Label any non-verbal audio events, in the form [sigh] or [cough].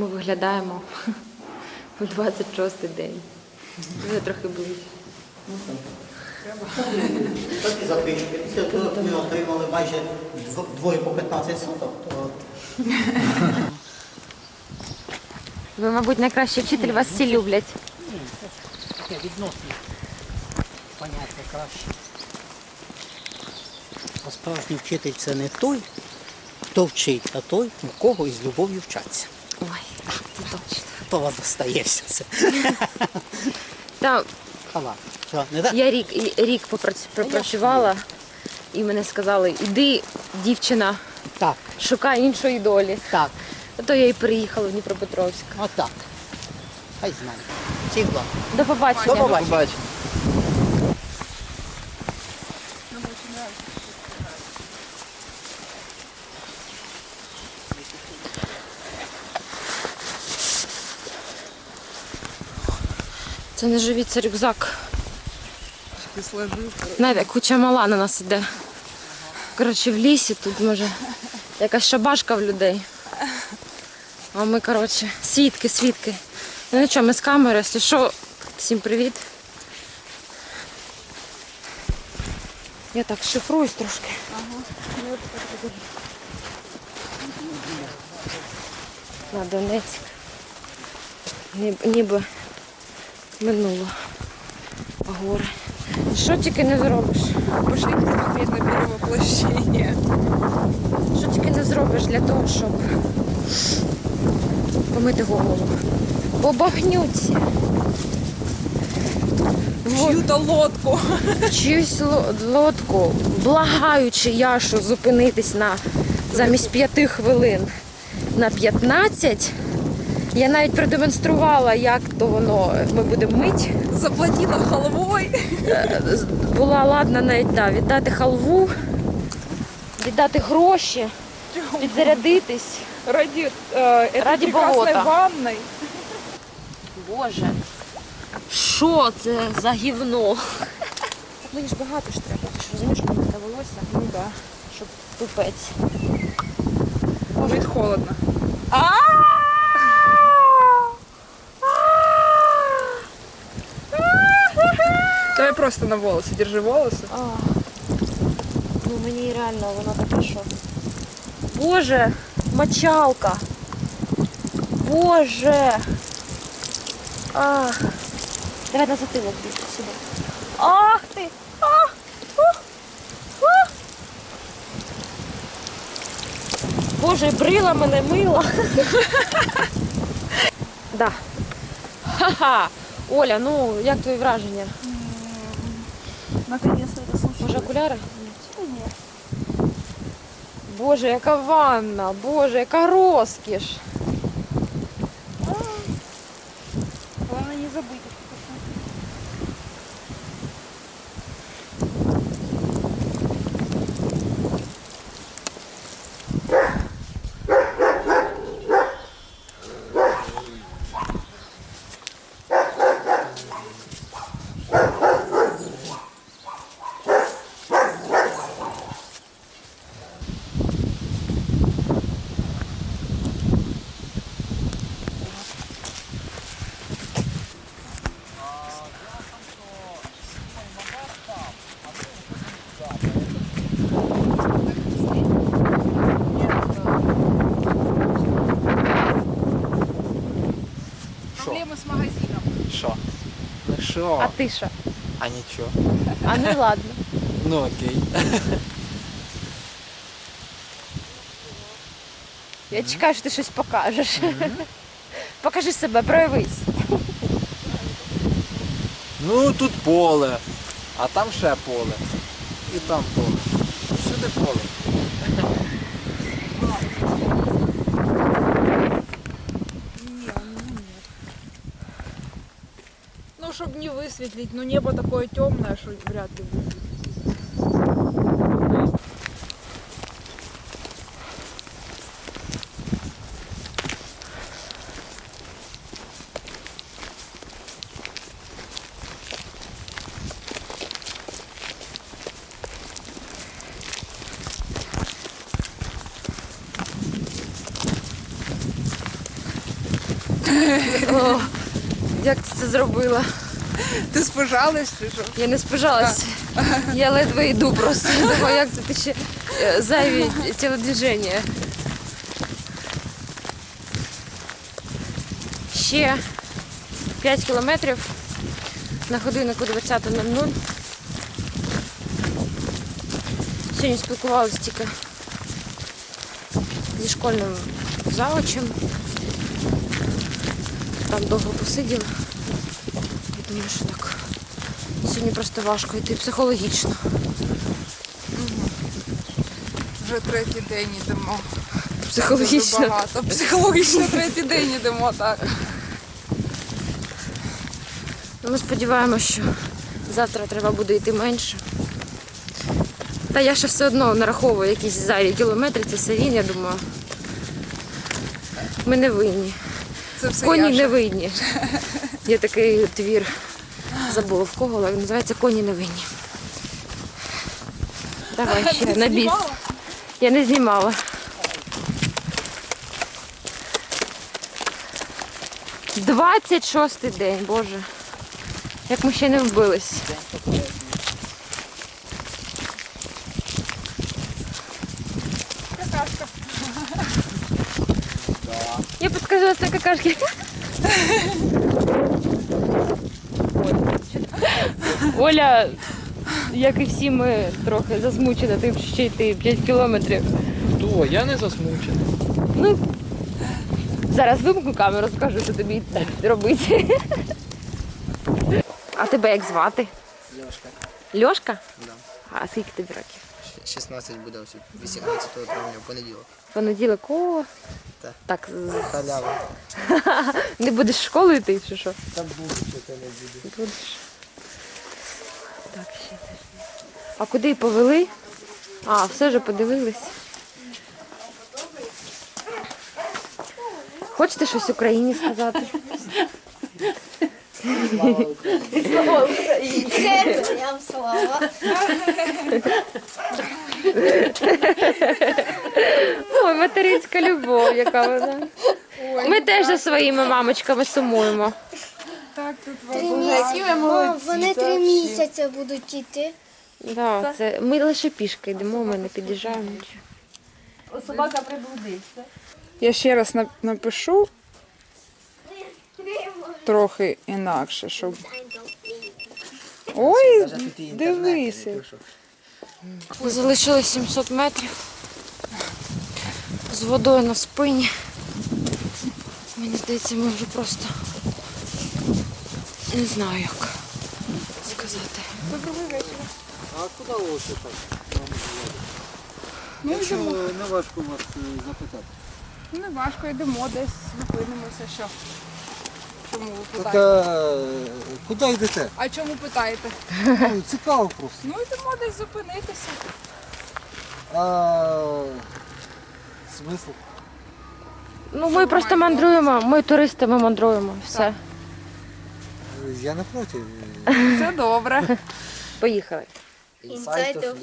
ми виглядаємо у 26-й день. Вже трохи ближче. Так і запишете. Після того, як ми отримали майже двоє по 15 суток, то Ви, мабуть, найкращий вчитель, вас всі люблять. таке відносне поняття краще. А справжній вчитель це не той, хто вчить, а той, у кого із любов'ю вчаться. Ой, це. То вас достає все це. Та, Хала. Що, не так? я рік, рік попрац- пропрацювала, і мене сказали, іди, дівчина, Так, шукай іншої долі. так, А то я і приїхала в Дніпропетровськ. отак. Хай знає. Всіх благ. До побачення. До побачення. Це не живіт, це рюкзак. Знаєте, куча мала на нас іде. Коротше, в лісі тут може якась шабашка в людей. А ми, коротше, свідки, свідки. Ну нічого, ми з камери, якщо що, всім привіт. Я так шифруюсь трошки. На Донецьк. Ніби, ніби минуло. Гори. Що тільки не зробиш? Пошли на перевоплощение. Що тільки не зробиш для того, щоб помити голову. По багнюці. В чью-то лодку. Чиюсь лодку, благаючи Яшу зупинитись на замість п'яти хвилин на 15. Я навіть продемонструвала, як то воно ми будемо мить. Заплатила халвой. З- Була ладна навіть да, віддати халву, віддати гроші, підзарядитись. Ради, э, прекрасной болота. ванной. Боже, що це за гівно? Мені ж багато ж треба, ти ж розумієш, коли таке волосся, Ну да. щоб тупець. Будет холодно. Давай просто на волосы. Держи волосы. А, ну мені реально воно таке що. Боже, мочалка. Боже. А. Давай на затилок більше сюди. Ах ти! Ах! Ух! Ух! Боже, брила мене мила. [laughs] да. Ха-ха. Оля, ну як твої враження? Наконец-то это слушаю. Може окуляри? Боже, яка ванна, боже, яка розкіш. Що? Ну що? А ти що? А нічого. А ну ладно. [laughs] Ну окей. Я чекаю, що ти щось покажеш. [laughs] Покажи себе, проявись. Ну тут поле, а там ще поле. І там поле. Всюди поле. [laughs] не высветлить, но небо такое темное, что вряд ли будет. Як ти це зробила? Ти спожалась чи що? Я не спижалась. Я ледве йду просто. Я [laughs] думаю, як це ти ще е, зайві тілодвіження. Ще 5 кілометрів на годиннику 20.00. Сьогодні спілкувалися тільки зі школьним завучем. Там довго посиділи. Я що так. Сьогодні просто важко йти психологічно. Вже третій день йдемо. Дуже Психологічно. багато. Психологічно третій день йдемо, так. Ми сподіваємося, що завтра треба буде йти менше. Та я ще все одно нараховую якісь зайві кілометри, це все він, я думаю. Ми не винні. Це все Коні Яша. не винні. [laughs] Є такий твір, забула в кого, але називається Коні не винні. Давай ще на біс. Я не знімала. Двадцять шостий день, боже. Як ми ще не вбились. Це какашки. Оля, як і всі ми, трохи засмучена що ще йти 5 кілометрів. То, я не засмучений. Ну, зараз вимкну камеру, скажу, що тобі так робити. А тебе як звати? Льошка. Льошка? Да. А скільки тобі років? 16 буде ось 18 травня в понеділок. Понеділок, о. Так. Так, Халява. [laughs] не будеш в школу йти чи що? Та буде, що то не буде. Будеш. Так, ще теж. А куди повели? А, все вже подивились. Хочете щось Україні сказати? Героям слава. Ой, материнська любов, яка вона. Ми теж за своїми мамочками сумуємо. Три місяці. Вони три місяці будуть йти. Да, ми лише пішки йдемо, ми не під'їжджаємо. нічого. Я ще раз нап- напишу трохи інакше, щоб. Ой, дивися. Залишилось 700 метрів з водою на спині. Мені здається, ми вже просто не знаю як сказати. А куди лучше так? Ну, Якщо йдемо. не важко вас е, запитати. Не важко, йдемо десь, зупинимося, що. Чому ви Так питаєте? а, куди йдете? А чому питаєте? Ну, цікаво просто. Ну йдемо десь зупинитися. А, смисл? Ну, ми просто мандруємо, ми туристи, ми мандруємо. Все. Я не проти. Все добре. Поїхали. Inside of of